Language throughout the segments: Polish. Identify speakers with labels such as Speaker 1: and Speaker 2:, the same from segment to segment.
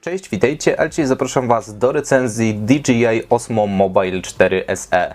Speaker 1: Cześć, witajcie, a dzisiaj zapraszam Was do recenzji DJI Osmo Mobile 4 SE.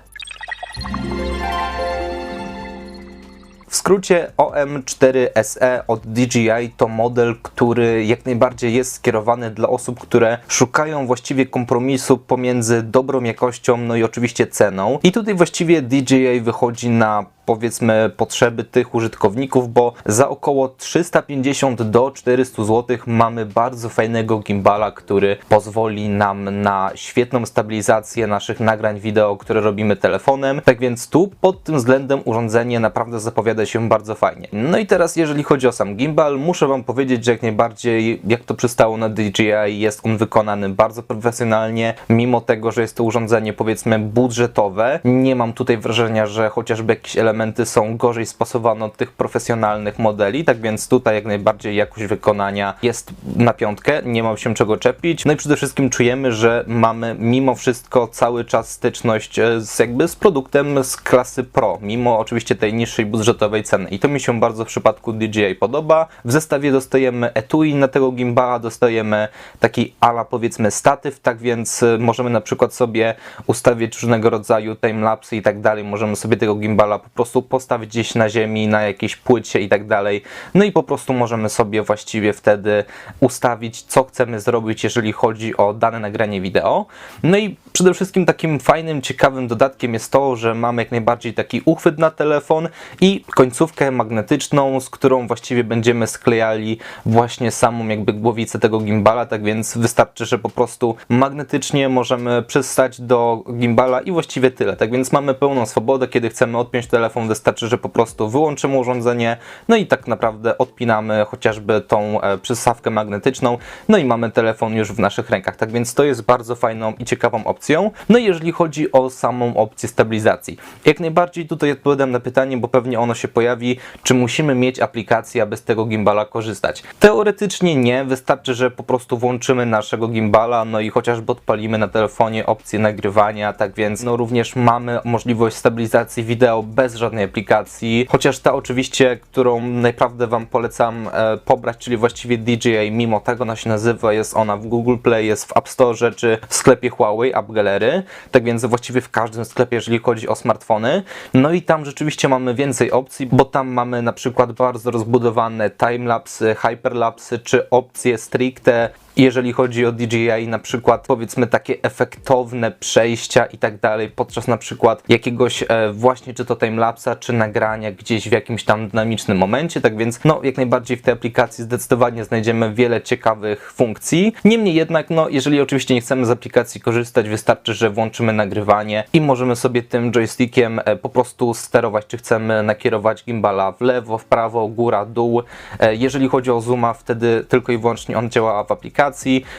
Speaker 1: W skrócie OM4 SE od DJI to model, który jak najbardziej jest skierowany dla osób, które szukają właściwie kompromisu pomiędzy dobrą jakością, no i oczywiście ceną. I tutaj właściwie DJI wychodzi na powiedzmy potrzeby tych użytkowników, bo za około 350 do 400 zł mamy bardzo fajnego gimbala, który pozwoli nam na świetną stabilizację naszych nagrań wideo, które robimy telefonem. Tak więc tu pod tym względem urządzenie naprawdę zapowiada się bardzo fajnie. No i teraz jeżeli chodzi o sam gimbal, muszę wam powiedzieć, że jak najbardziej jak to przystało na DJI jest on wykonany bardzo profesjonalnie, mimo tego, że jest to urządzenie powiedzmy budżetowe. Nie mam tutaj wrażenia, że chociażby jakieś elementy są gorzej spasowane od tych profesjonalnych modeli, tak więc tutaj jak najbardziej jakość wykonania jest na piątkę, nie mam się czego czepić. No i przede wszystkim czujemy, że mamy mimo wszystko cały czas styczność e, z jakby z produktem z klasy Pro, mimo oczywiście tej niższej budżetowej ceny. I to mi się bardzo w przypadku DJI podoba. W zestawie dostajemy etui na tego gimbala, dostajemy taki ala powiedzmy statyw, tak więc e, możemy na przykład sobie ustawić różnego rodzaju timelapsy i tak dalej. Możemy sobie tego gimbala po prostu postawić gdzieś na ziemi, na jakiejś płycie i tak dalej. No i po prostu możemy sobie właściwie wtedy ustawić, co chcemy zrobić, jeżeli chodzi o dane nagranie wideo. No i przede wszystkim takim fajnym, ciekawym dodatkiem jest to, że mamy jak najbardziej taki uchwyt na telefon i końcówkę magnetyczną, z którą właściwie będziemy sklejali właśnie samą jakby głowicę tego gimbala, tak więc wystarczy, że po prostu magnetycznie możemy przystać do gimbala i właściwie tyle. Tak więc mamy pełną swobodę, kiedy chcemy odpiąć telefon, wystarczy, że po prostu wyłączymy urządzenie, no i tak naprawdę odpinamy chociażby tą e, przystawkę magnetyczną, no i mamy telefon już w naszych rękach. Tak więc to jest bardzo fajną i ciekawą opcją. No i jeżeli chodzi o samą opcję stabilizacji, jak najbardziej tutaj odpowiadam na pytanie, bo pewnie ono się pojawi, czy musimy mieć aplikację, aby z tego gimbala korzystać. Teoretycznie nie, wystarczy, że po prostu włączymy naszego gimbala, no i chociażby odpalimy na telefonie opcję nagrywania, tak więc no również mamy możliwość stabilizacji wideo bez żadnej aplikacji, chociaż ta oczywiście, którą naprawdę Wam polecam e, pobrać, czyli właściwie DJI, mimo tego ona się nazywa, jest ona w Google Play, jest w App Store, czy w sklepie Huawei App Gallery, tak więc właściwie w każdym sklepie, jeżeli chodzi o smartfony. No i tam rzeczywiście mamy więcej opcji, bo tam mamy na przykład bardzo rozbudowane timelapsy, hyperlapsy, czy opcje stricte jeżeli chodzi o DJI, na przykład powiedzmy takie efektowne przejścia i tak dalej, podczas na przykład jakiegoś e, właśnie czy to timelapsa, czy nagrania gdzieś w jakimś tam dynamicznym momencie, tak więc no jak najbardziej w tej aplikacji zdecydowanie znajdziemy wiele ciekawych funkcji. Niemniej jednak, no jeżeli oczywiście nie chcemy z aplikacji korzystać, wystarczy, że włączymy nagrywanie i możemy sobie tym joystickiem e, po prostu sterować, czy chcemy nakierować gimbala w lewo, w prawo, góra, dół. E, jeżeli chodzi o zooma, wtedy tylko i wyłącznie on działa w aplikacji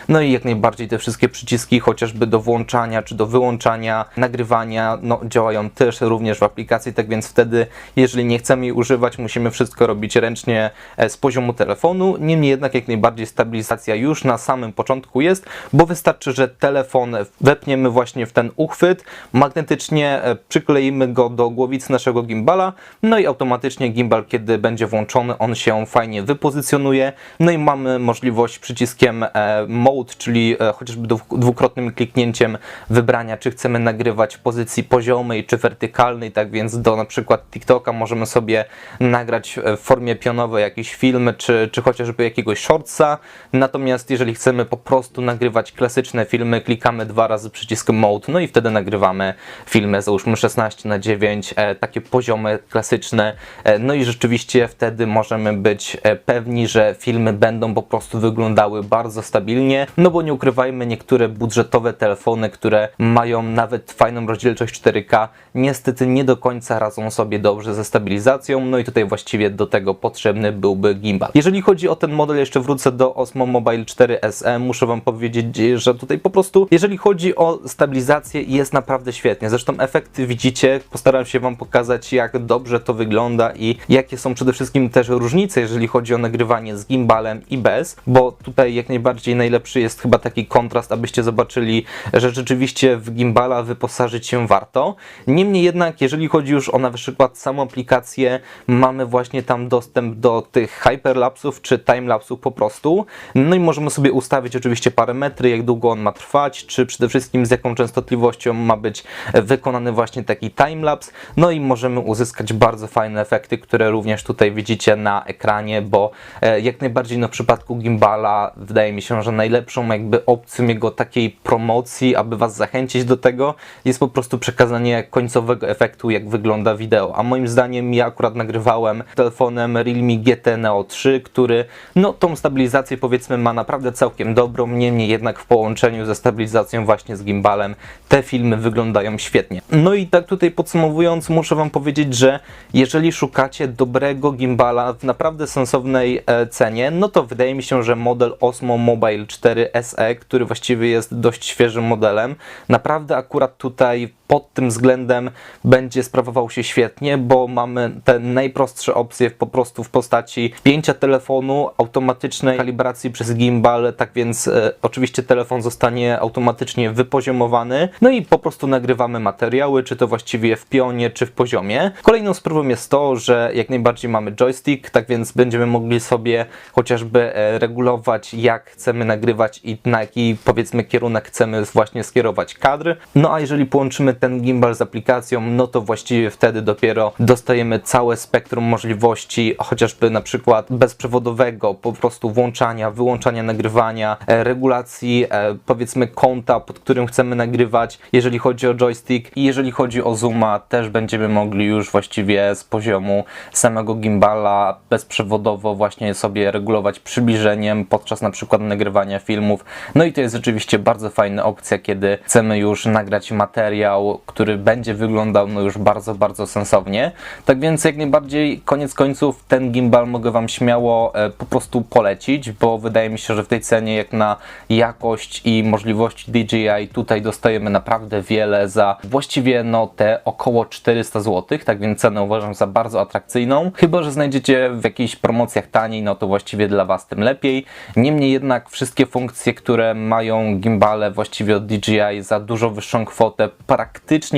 Speaker 1: no i jak najbardziej te wszystkie przyciski, chociażby do włączania czy do wyłączania, nagrywania, no działają też również w aplikacji, tak więc wtedy, jeżeli nie chcemy jej używać, musimy wszystko robić ręcznie e, z poziomu telefonu. Niemniej jednak jak najbardziej stabilizacja już na samym początku jest, bo wystarczy, że telefon wepniemy właśnie w ten uchwyt, magnetycznie e, przykleimy go do głowicy naszego gimbala, no i automatycznie gimbal, kiedy będzie włączony, on się fajnie wypozycjonuje, no i mamy możliwość przyciskiem mode, czyli e, chociażby dwu- dwukrotnym kliknięciem wybrania, czy chcemy nagrywać w pozycji poziomej czy wertykalnej, tak więc do na przykład TikToka możemy sobie nagrać e, w formie pionowej jakiś film, czy, czy chociażby jakiegoś shortsa, natomiast jeżeli chcemy po prostu nagrywać klasyczne filmy, klikamy dwa razy przycisk mode, no i wtedy nagrywamy filmy, załóżmy 16 na 9 e, takie poziome, klasyczne, e, no i rzeczywiście wtedy możemy być e, pewni, że filmy będą po prostu wyglądały bardzo stabilnie, no bo nie ukrywajmy, niektóre budżetowe telefony, które mają nawet fajną rozdzielczość 4K, niestety nie do końca radzą sobie dobrze ze stabilizacją, no i tutaj właściwie do tego potrzebny byłby gimbal. Jeżeli chodzi o ten model, jeszcze wrócę do Osmo Mobile 4 SE, muszę Wam powiedzieć, że tutaj po prostu, jeżeli chodzi o stabilizację, jest naprawdę świetnie. Zresztą efekty widzicie, postaram się Wam pokazać, jak dobrze to wygląda i jakie są przede wszystkim też różnice, jeżeli chodzi o nagrywanie z gimbalem i bez, bo tutaj jak najbardziej najbardziej najlepszy jest chyba taki kontrast, abyście zobaczyli, że rzeczywiście w gimbala wyposażyć się warto. Niemniej jednak, jeżeli chodzi już o na przykład samą aplikację, mamy właśnie tam dostęp do tych hyperlapsów czy timelapsów po prostu. No i możemy sobie ustawić oczywiście parametry, jak długo on ma trwać, czy przede wszystkim z jaką częstotliwością ma być wykonany właśnie taki timelapse. No i możemy uzyskać bardzo fajne efekty, które również tutaj widzicie na ekranie, bo e, jak najbardziej no, w przypadku gimbala wydaje mi się, że najlepszą jakby opcją jego takiej promocji, aby was zachęcić do tego, jest po prostu przekazanie końcowego efektu, jak wygląda wideo. A moim zdaniem ja akurat nagrywałem telefonem Realme GT Neo 3, który no tą stabilizację powiedzmy ma naprawdę całkiem dobrą, niemniej jednak w połączeniu ze stabilizacją właśnie z gimbalem te filmy wyglądają świetnie. No i tak tutaj podsumowując muszę wam powiedzieć, że jeżeli szukacie dobrego gimbala w naprawdę sensownej e, cenie, no to wydaje mi się, że model Osmo Mobile 4 SE, który właściwie jest dość świeżym modelem, naprawdę akurat tutaj pod tym względem będzie sprawował się świetnie, bo mamy te najprostsze opcje po prostu w postaci pięcia telefonu, automatycznej kalibracji przez gimbal, tak więc e, oczywiście telefon zostanie automatycznie wypoziomowany, no i po prostu nagrywamy materiały, czy to właściwie w pionie, czy w poziomie. Kolejną sprawą jest to, że jak najbardziej mamy joystick, tak więc będziemy mogli sobie chociażby e, regulować jak chcemy nagrywać i na jaki powiedzmy kierunek chcemy właśnie skierować kadr. No a jeżeli połączymy ten gimbal z aplikacją, no to właściwie wtedy dopiero dostajemy całe spektrum możliwości, chociażby na przykład bezprzewodowego po prostu włączania, wyłączania nagrywania, e, regulacji e, powiedzmy kąta, pod którym chcemy nagrywać, jeżeli chodzi o joystick i jeżeli chodzi o zooma, też będziemy mogli już właściwie z poziomu samego gimbala bezprzewodowo właśnie sobie regulować przybliżeniem podczas na przykład nagrywania filmów. No i to jest rzeczywiście bardzo fajna opcja, kiedy chcemy już nagrać materiał, który będzie wyglądał no już bardzo, bardzo sensownie. Tak więc jak najbardziej koniec końców ten gimbal mogę Wam śmiało e, po prostu polecić, bo wydaje mi się, że w tej cenie jak na jakość i możliwości DJI tutaj dostajemy naprawdę wiele za właściwie no te około 400 zł, tak więc cenę uważam za bardzo atrakcyjną. Chyba, że znajdziecie w jakichś promocjach taniej, no to właściwie dla Was tym lepiej. Niemniej jednak wszystkie funkcje, które mają gimbale właściwie od DJI za dużo wyższą kwotę praktycznie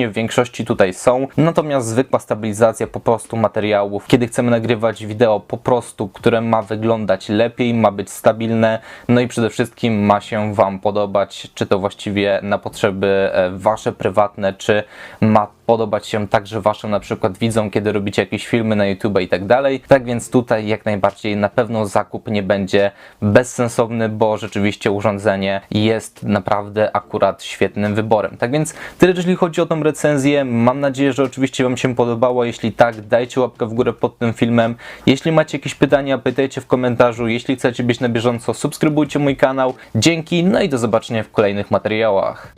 Speaker 1: w większości tutaj są. Natomiast zwykła stabilizacja po prostu materiałów, kiedy chcemy nagrywać wideo po prostu, które ma wyglądać lepiej, ma być stabilne, no i przede wszystkim ma się Wam podobać, czy to właściwie na potrzeby e, Wasze prywatne, czy ma podobać się także Waszym na przykład widzom, kiedy robicie jakieś filmy na YouTube i tak dalej. Tak więc tutaj jak najbardziej na pewno zakup nie będzie bezsensowny, bo rzeczywiście urządzenie jest naprawdę akurat świetnym wyborem. Tak więc tyle, jeżeli chodzi o tą recenzję. Mam nadzieję, że oczywiście Wam się podobało. Jeśli tak, dajcie łapkę w górę pod tym filmem. Jeśli macie jakieś pytania, pytajcie w komentarzu. Jeśli chcecie być na bieżąco, subskrybujcie mój kanał. Dzięki, no i do zobaczenia w kolejnych materiałach.